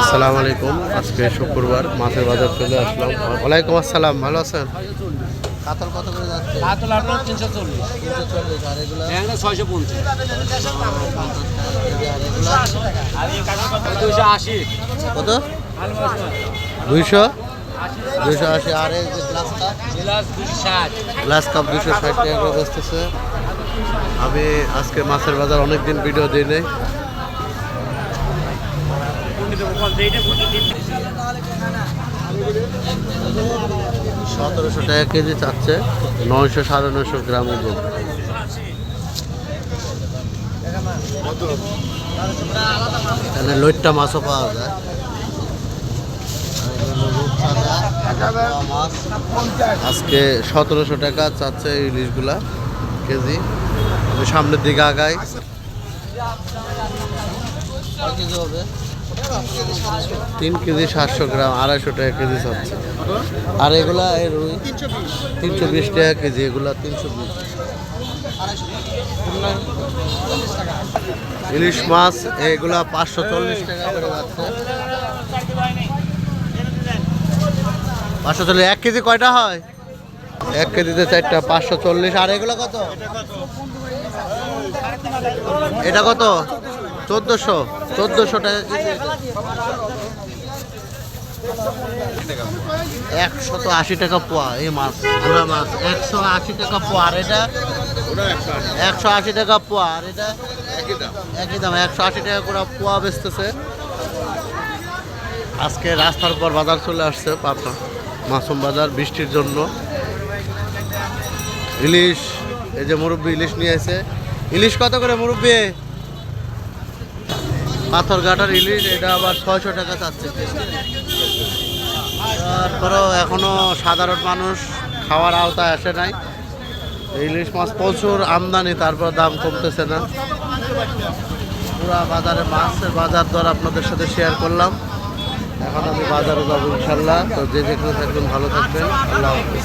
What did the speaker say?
আসসালামু আলাইকুম। আজকে শুক্রবার মাছের বাজার চলে আসলাম। ওয়ালাইকুম আসসালাম ভালো আছেন? কাতল কত করে যাচ্ছে? কাতল আপনার তিনশো চল্লিশ। তিনশো চল্লিশ আর এগুলো? ট্যাংরা ছয়শো পঞ্চাশ। আর আশি কত? দুইশো? দুইশো আশি। আর এই যে গ্লাস কাপ বিলাস গ্লাস কাপ দুশো ষাট টাকা করে বসতেছে। আমি আজকে মাছের বাজার অনেক দিন ভিডিও দিই নাই। সতেরোশো টাকা কেজি চাচ্ছে, নয়শো সাড়ে নয়শো গ্রাম ওজন এখানে মাছও পাওয়া যায়। আজকে সতেরোশো টাকা চাচ্ছে ইলিশগুলা কেজি। সামনের দিকে হবে তিন কেজি সাতশো গ্রাম, আড়াইশো টাকা কেজি চাচ্ছে। আর এগুলা এই রুই, তিনশো বিশ টাকা কেজি, এগুলা তিনশো বিশ। ইলিশ মাছ, এগুলা পাঁচশো চল্লিশ টাকা করে পাঁচশো চল্লিশ, এক কেজি কয়টা হয়? এক কেজিতে চারটা, পাঁচশো চল্লিশ। আর এগুলো কত? এটা কত? চোদ্দোশো চোদ্দোশো টাকা তো আশি টাকা পোয়া, এই মাছ পুরা মাছ। একশো আশি টাকা পোয়া, আর এটা? একশো আশি টাকা পোয়া, আর এটা? একই দাম, একশো আশি টাকা করে পোয়া বেচতেছে। আজকে রাস্তার পর বাজার চলে আসছে পাবনা, মাসুম বাজার বৃষ্টির জন্য। ইলিশ, এই যে মুরব্বী ইলিশ নিয়ে এসে ইলিশ কত করে মুরব্বী? পাথর ঘাটার ইলিশ, এটা আবার ছয়শো টাকা চাচ্ছে। তারপরেও এখনও সাধারণ মানুষ খাওয়ার আওতায় আসে নাই। ইলিশ মাছ প্রচুর আমদানি, তারপর দাম কমতেছে না। পুরা বাজারে মাছের বাজার দর আপনাদের সাথে শেয়ার করলাম। এখন আমি বাজারে যাব ইনশাল্লাহ। তো যে যেখানে থাকবেন, ভালো থাকবেন। আল্লাহ হাফিজ।